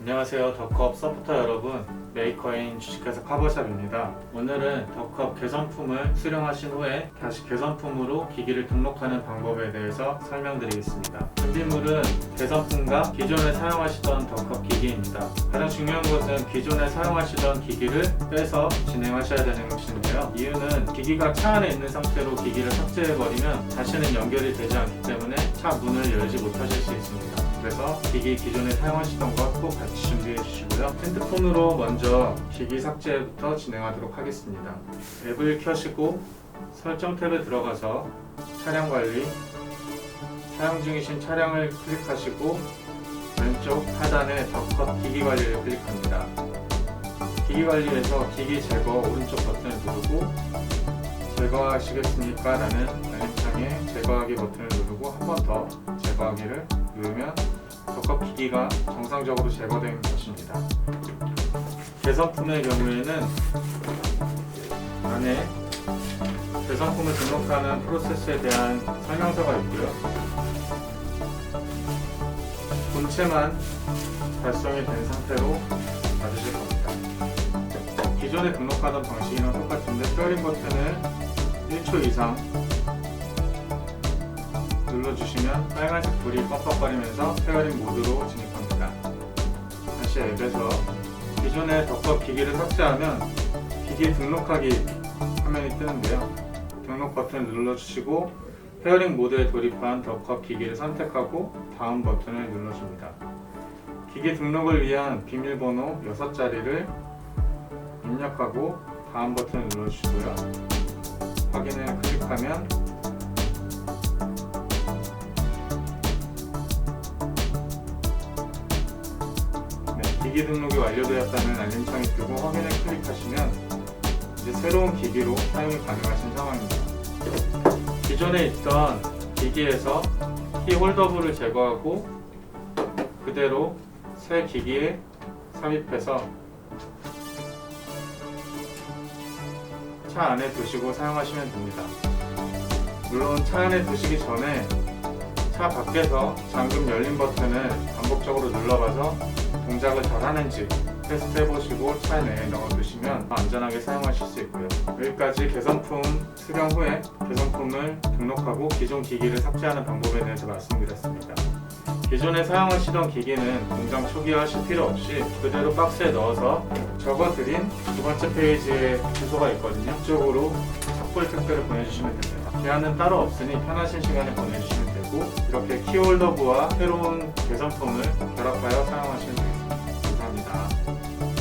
안녕하세요. 더컵 서포터 여러분 메이커인 주식회사 카버샵입니다. 오늘은 더컵 개선품을 수령하신 후에 다시 개선품으로 기기를 등록하는 방법에 대해서 설명드리겠습니다. 준비물은 개선품과 기존에 사용하시던 더컵 기기입니다. 가장 중요한 것은 기존에 사용하시던 기기를 빼서 진행하셔야 되는 것인데요. 이유는 기기가 차 안에 있는 상태로 기기를 삭제해버리면 다시는 연결이 되지 않기 때문에 차 문을 열지 못하실 수 있습니다. 그래서 기기 기존에 사용하시던 것꼭 같이 준비해 주시고요. 핸드폰으로 먼저 기기 삭제부터 진행하도록 하겠습니다. 앱을 켜시고 설정 탭에 들어가서 차량 관리, 사용 중이신 차량을 클릭하시고 왼쪽 하단에 더컷 기기 관리를 클릭합니다. 기기 관리에서 기기 제거 오른쪽 버튼을 누르고 제거하시겠습니까? 라는 알림창에 제거하기 버튼을 누르고 한 번 더 제거하기를 누르면 덕컵 기기가 정상적으로 제거된 것입니다. 개선품의 경우에는 안에 개선품을 등록하는 프로세스에 대한 설명서가 있고요. 본체만 발송이 된 상태로 받으실 겁니다. 기존에 등록하던 방식이랑 똑같은데 페어링 버튼을 1초 이상 눌러주시면 빨간색 불이 뻑뻑거리면서 페어링 모드로 진입합니다. 다시 앱에서 기존의 덕컵 기기를 삭제하면 기기 등록하기 화면이 뜨는데요. 등록 버튼을 눌러주시고 페어링 모드에 돌입한 덕컵 기기를 선택하고 다음 버튼을 눌러줍니다. 기기 등록을 위한 비밀번호 6자리를 입력하고 다음 버튼을 눌러주시고요. 확인을 클릭하면 기기 등록이 완료되었다는 알림창이 뜨고 확인을 클릭하시면 이제 새로운 기기로 사용이 가능하신 상황입니다. 기존에 있던 기기에서 키 홀더블을 제거하고 그대로 새 기기에 삽입해서 차 안에 두시고 사용하시면 됩니다. 물론 차 안에 두시기 전에 차 밖에서 잠금 열린 버튼을 반복적으로 눌러봐서 동작을 잘 하는지 테스트 해보시고 차 내에 넣어두시면 안전하게 사용하실 수 있고요. 여기까지 개선품 수령 후에 개선품을 등록하고 기존 기기를 삭제하는 방법에 대해서 말씀드렸습니다. 기존에 사용하시던 기기는 공장 초기화하실 필요 없이 그대로 박스에 넣어서 적어드린 두 번째 페이지에 주소가 있거든요. 이쪽으로 삭불 택배를 보내주시면 됩니다. 제한은 따로 없으니 편하신 시간에 보내주시면 되고 이렇게 키홀더부와 새로운 개선품을 결합하여 사용하시는